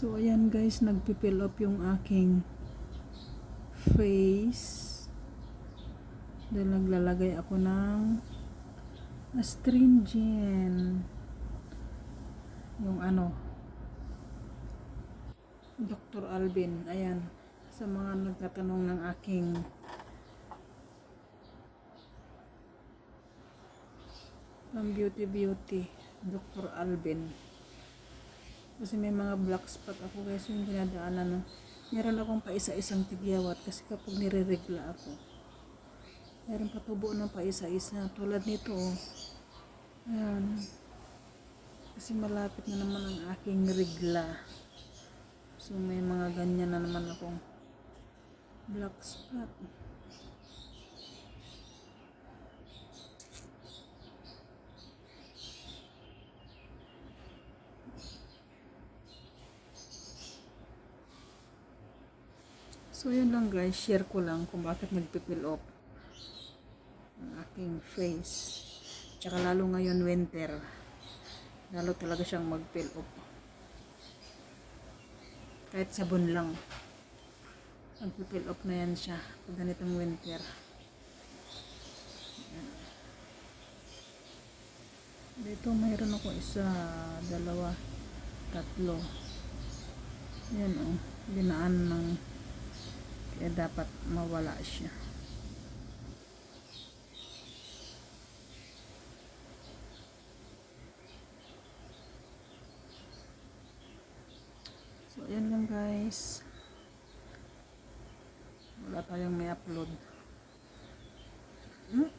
So, ayan guys, nagpipill up yung aking face. Dahil naglalagay ako ng astringent. Yung ano, Dr. Alvin. Ayan, sa mga nagtatanong ng aking ng beauty beauty, Dr. Alvin. Kasi may mga black spot ako guys yung dinadaanan. No? Meron akong pa isa-isang tigyawat kasi kapag nire-regla ako. Meron pa tubo ng pa isa-isa. Tulad nito. Ayan. Kasi malapit na naman ang aking regla. So may mga ganyan na naman akong black spot. So yun lang guys, share ko lang kung bakit nagpipill off ang aking face. Tsaka lalo ngayon winter. Lalo talaga siyang mag-pill off. Kahit sabon lang. Magpipill off na yan siya pag ganitong winter. Dito mayroon ako isa, dalawa, tatlo. Yan o, oh, dinaan ng kaya dapat mawala siya. So, ayan lang guys. Wala tayong may upload. Hmm?